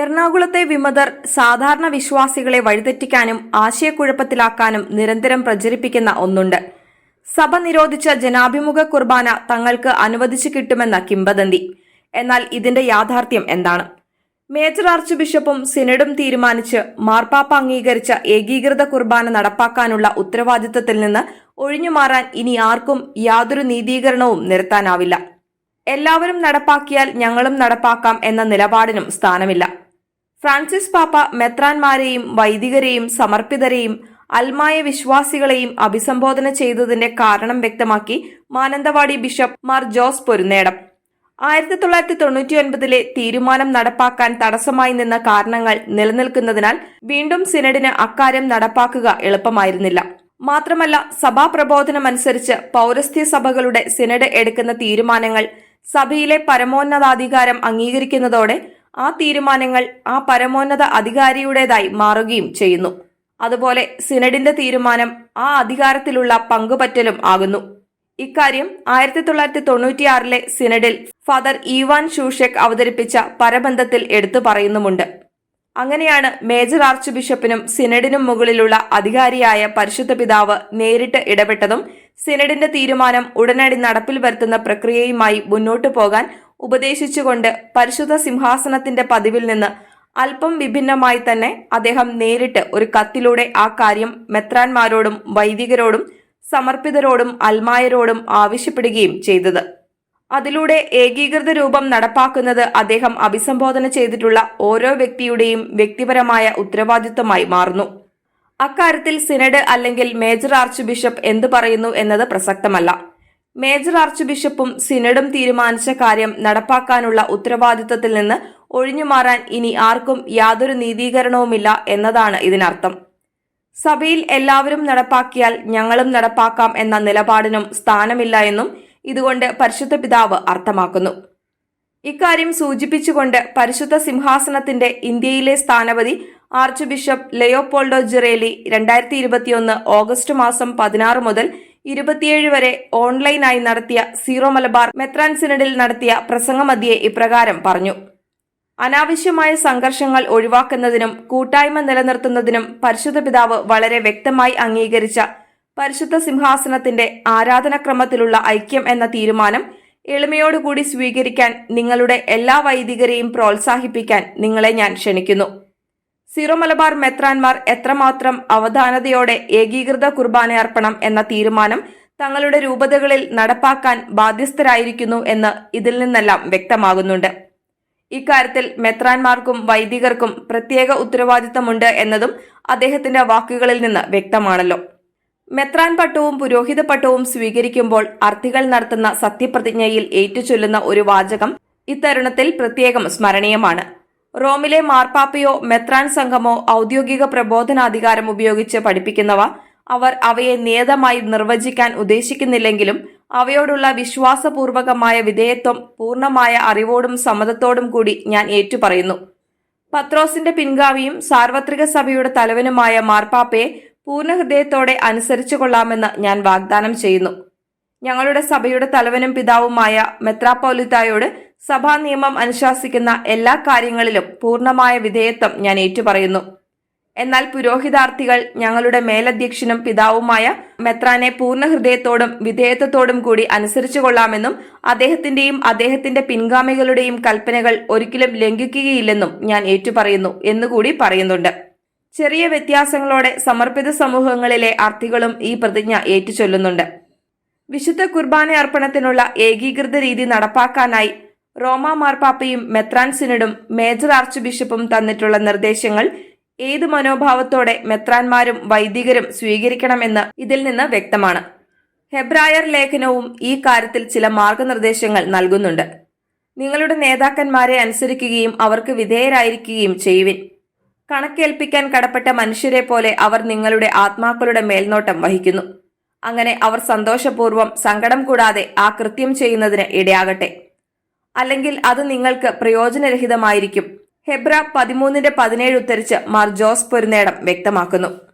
എറണാകുളത്തെ വിമതർ സാധാരണ വിശ്വാസികളെ വഴിതെറ്റിക്കാനും ആശയക്കുഴപ്പത്തിലാക്കാനും നിരന്തരം പ്രചരിപ്പിക്കുന്ന ഒന്നുണ്ട്. സഭ നിരോധിച്ച ജനാഭിമുഖ കുർബാന തങ്ങൾക്ക് അനുവദിച്ചു കിട്ടുമെന്ന കിംബദന്തി എന്നാൽ ഇതിന്റെ യാഥാർത്ഥ്യം എന്താണ്? മേജർ ആർച്ച് ബിഷപ്പും സിനഡും തീരുമാനിച്ച് മാർപ്പാപ്പ അംഗീകരിച്ച ഏകീകൃത കുർബാന നടപ്പാക്കാനുള്ള ഉത്തരവാദിത്തത്തിൽ നിന്ന് ഒഴിഞ്ഞുമാറാൻ ഇനി ആർക്കും യാതൊരു നീതീകരണവും നിരത്താനാവില്ല. എല്ലാവരും നടപ്പാക്കിയാൽ ഞങ്ങളും നടപ്പാക്കാം എന്ന നിലപാടിനും സ്ഥാനമില്ല. ഫ്രാൻസിസ് പാപ്പ മെത്രാൻമാരെയും വൈദികരെയും സമർപ്പിതരെയും അൽമായ വിശ്വാസികളെയും അഭിസംബോധന ചെയ്തതിന്റെ കാരണം വ്യക്തമാക്കി മാനന്തവാടി ബിഷപ്പ് മാർ ജോസ് പൊരുന്നേടം. ആയിരത്തി തൊള്ളായിരത്തി തൊണ്ണൂറ്റി ഒൻപതിലെ തീരുമാനം നടപ്പാക്കാൻ തടസ്സമായി നിന്ന കാരണങ്ങൾ നിലനിൽക്കുന്നതിനാൽ വീണ്ടും സിനഡിന് അക്കാര്യം നടപ്പാക്കുക എളുപ്പമായിരുന്നില്ല. മാത്രമല്ല സഭാ പ്രബോധനമനുസരിച്ച് പൗരസ്ത്യ സഭകളുടെ സിനഡ് എടുക്കുന്ന തീരുമാനങ്ങൾ സഭയിലെ പരമോന്നതാധികാരം അംഗീകരിക്കുന്നതോടെ ആ തീരുമാനങ്ങൾ ആ പരമോന്നത അധികാരിയുടേതായി മാറുകയും ചെയ്യുന്നു. അതുപോലെ സിനഡിന്റെ തീരുമാനം ആ അധികാരത്തിലുള്ള പങ്കുപറ്റലും ആകുന്നു. ഇക്കാര്യം ആയിരത്തി തൊള്ളായിരത്തി തൊണ്ണൂറ്റിയാറിലെ സിനഡിൽ ഫാദർ ഈവാൻ ഷൂഷെക് അവതരിപ്പിച്ച പരബന്ധത്തിൽ എടുത്തു പറയുന്നുമുണ്ട്. അങ്ങനെയാണ് മേജർ ആർച്ച് ബിഷപ്പിനും സിനഡിനും മുകളിലുള്ള അധികാരിയായ പരിശുദ്ധ പിതാവ് നേരിട്ട് ഇടപെട്ടതും സിനഡിന്റെ തീരുമാനം ഉടനടി നടപ്പിൽ വരുത്തുന്ന പ്രക്രിയയുമായി മുന്നോട്ടു പോകാൻ ഉപദേശിച്ചുകൊണ്ട് പരിശുദ്ധ സിംഹാസനത്തിന്റെ പതിവിൽ നിന്ന് അല്പം വിഭിന്നമായി തന്നെ അദ്ദേഹം നേരിട്ട് ഒരു കത്തിലൂടെ ആ കാര്യം മെത്രാന്മാരോടും വൈദികരോടും സമർപ്പിതരോടും അൽമായരോടും ആവശ്യപ്പെടുകയും ചെയ്തത്. അതിലൂടെ ഏകീകൃത രൂപം നടപ്പാക്കുന്നത് അദ്ദേഹം അഭിസംബോധന ചെയ്തിട്ടുള്ള ഓരോ വ്യക്തിയുടെയും വ്യക്തിപരമായ ഉത്തരവാദിത്വമായി മാറുന്നു. അക്കാര്യത്തിൽ സിനഡ് അല്ലെങ്കിൽ മേജർ ആർച്ച് ബിഷപ്പ് എന്തു പറയുന്നു എന്നത് പ്രസക്തമല്ല. മേജർ ആർച്ച് ബിഷപ്പും സിനഡും തീരുമാനിച്ച കാര്യം നടപ്പാക്കാനുള്ള ഉത്തരവാദിത്തത്തിൽ നിന്ന് ഒഴിഞ്ഞുമാറാൻ ഇനി ആർക്കും യാതൊരു നീതീകരണവുമില്ല എന്നതാണ് ഇതിനർത്ഥം. സഭയിൽ എല്ലാവരും നടപ്പാക്കിയാൽ ഞങ്ങളും നടപ്പാക്കാം എന്ന നിലപാടിനും സ്ഥാനമില്ല എന്നും ഇതുകൊണ്ട് പരിശുദ്ധ പിതാവ് അർത്ഥമാക്കുന്നു. ഇക്കാര്യം സൂചിപ്പിച്ചുകൊണ്ട് പരിശുദ്ധ സിംഹാസനത്തിന്റെ ഇന്ത്യയിലെ സ്ഥാനപതി ആർച്ച് ബിഷപ്പ് ലയോപോൾഡോ ജിറേലി രണ്ടായിരത്തി ഇരുപത്തിയൊന്ന് ഓഗസ്റ്റ് മാസം പതിനാറ് മുതൽ ഇരുപത്തിയേഴ് വരെ ഓൺലൈനായി നടത്തിയ സീറോ മലബാർ മെത്രാൻ സിനഡിൽ നടത്തിയ പ്രസംഗമധ്യേ ഇപ്രകാരം പറഞ്ഞു. അനാവശ്യമായ സംഘർഷങ്ങൾ ഒഴിവാക്കുന്നതിനും കൂട്ടായ്മ നിലനിർത്തുന്നതിനും പരിശുദ്ധ പിതാവ് വളരെ വ്യക്തമായി അംഗീകരിച്ച പരിശുദ്ധ സിംഹാസനത്തിന്റെ ആരാധനക്രമത്തിലുള്ള ഐക്യം എന്ന തീരുമാനം എളിമയോടുകൂടി സ്വീകരിക്കാൻ നിങ്ങളുടെ എല്ലാ വൈദികരെയും പ്രോത്സാഹിപ്പിക്കാൻ നിങ്ങളെ ഞാൻ ക്ഷണിക്കുന്നു. സീറോ മലബാർ മെത്രാൻമാർ എത്രമാത്രം അവധാനതയോടെ ഏകീകൃത കുർബാനയർപ്പണം എന്ന തീരുമാനം തങ്ങളുടെ രൂപതകളിൽ നടപ്പാക്കാൻ ബാധ്യസ്ഥരായിരിക്കുന്നു എന്ന് ഇതിൽ നിന്നെല്ലാം വ്യക്തമാകുന്നുണ്ട്. ഇക്കാര്യത്തിൽ മെത്രാൻമാർക്കും വൈദികർക്കും പ്രത്യേക ഉത്തരവാദിത്തമുണ്ട് എന്നതും അദ്ദേഹത്തിന്റെ വാക്കുകളിൽ നിന്ന് വ്യക്തമാണല്ലോ. മെത്രാൻ പട്ടവും പുരോഹിത പട്ടവും സ്വീകരിക്കുമ്പോൾ അർത്ഥികൾ നടത്തുന്ന സത്യപ്രതിജ്ഞയിൽ ഏറ്റുചൊല്ലുന്ന ഒരു വാചകം ഇത്തരുണത്തിൽ പ്രത്യേകം സ്മരണീയമാണ്. റോമിലെ മാർപ്പാപ്പയോ മെത്രാൻ സംഘമോ ഔദ്യോഗിക പ്രബോധനാധികാരം ഉപയോഗിച്ച് പഠിപ്പിക്കുന്നവ അവർ അവയെ നിയതമായി നിർവചിക്കാൻ ഉദ്ദേശിക്കുന്നില്ലെങ്കിലും അവയോടുള്ള വിശ്വാസപൂർവകമായ വിധേയത്വം പൂർണമായ അറിവോടും സമ്മതത്തോടും കൂടി ഞാൻ ഏറ്റുപറയുന്നു. പത്രോസിന്റെ പിൻഗാവിയും സാർവത്രിക സഭയുടെ തലവനുമായ മാർപ്പാപ്പയെ പൂർണ ഹൃദയത്തോടെ അനുസരിച്ചു കൊള്ളാമെന്ന് ഞാൻ വാഗ്ദാനം ചെയ്യുന്നു. ഞങ്ങളുടെ സഭയുടെ തലവനും പിതാവുമായ മെത്രാപ്പോലിത്തായോട് സഭാ നിയമം അനുശാസിക്കുന്ന എല്ലാ കാര്യങ്ങളിലും പൂർണമായ വിധേയത്വം ഞാൻ ഏറ്റുപറയുന്നു. എന്നാൽ പുരോഹിതാർത്ഥികൾ ഞങ്ങളുടെ മേലധ്യക്ഷനും പിതാവുമായ മെത്രാനെ പൂർണ ഹൃദയത്തോടും വിധേയത്വത്തോടും കൂടി അനുസരിച്ചു കൊള്ളാമെന്നും അദ്ദേഹത്തിന്റെയും അദ്ദേഹത്തിന്റെ പിൻഗാമികളുടെയും കൽപ്പനകൾ ഒരിക്കലും ലംഘിക്കുകയില്ലെന്നും ഞാൻ ഏറ്റുപറയുന്നു എന്നുകൂടി പറയുന്നുണ്ട്. ചെറിയ വ്യത്യാസങ്ങളോടെ സമർപ്പിത സമൂഹങ്ങളിലെ അർത്ഥികളും ഈ പ്രതിജ്ഞ ഏറ്റുചൊല്ലുന്നുണ്ട്. വിശുദ്ധ കുർബാന അർപ്പണത്തിനുള്ള ഏകീകൃത രീതി നടപ്പാക്കാനായി റോമ മാർപ്പാപ്പയും മെത്രാൻ സിനഡും മേജർ ആർച്ച് ബിഷപ്പും തന്നിട്ടുള്ള നിർദ്ദേശങ്ങൾ ഏത് മനോഭാവത്തോടെ മെത്രാന്മാരും വൈദികരും സ്വീകരിക്കണമെന്ന് ഇതിൽ നിന്ന് വ്യക്തമാണ്. ഹെബ്രായർ ലേഖനവും ഈ കാര്യത്തിൽ ചില മാർഗനിർദ്ദേശങ്ങൾ നൽകുന്നുണ്ട്. നിങ്ങളുടെ നേതാക്കന്മാരെ അനുസരിക്കുകയും അവർക്ക് വിധേയരായിരിക്കുകയും ചെയ്യുവിൻ. കണക്കേൽപ്പിക്കാൻ കടപ്പെട്ട മനുഷ്യരെ പോലെ അവർ നിങ്ങളുടെ ആത്മാക്കളുടെ മേൽനോട്ടം വഹിക്കുന്നു. അങ്ങനെ അവർ സന്തോഷപൂർവം സങ്കടം കൂടാതെ ആ കൃത്യം ചെയ്യുന്നതിന് ഇടയാകട്ടെ. അല്ലെങ്കിൽ അത് നിങ്ങൾക്ക് പ്രയോജനരഹിതമായിരിക്കും. ഹെബ്ര പതിമൂന്നിന്റെ പതിനേഴ് ഉത്തരിച്ച് മാർ ജോസ് പൊരുന്നേടം വ്യക്തമാക്കുന്നു.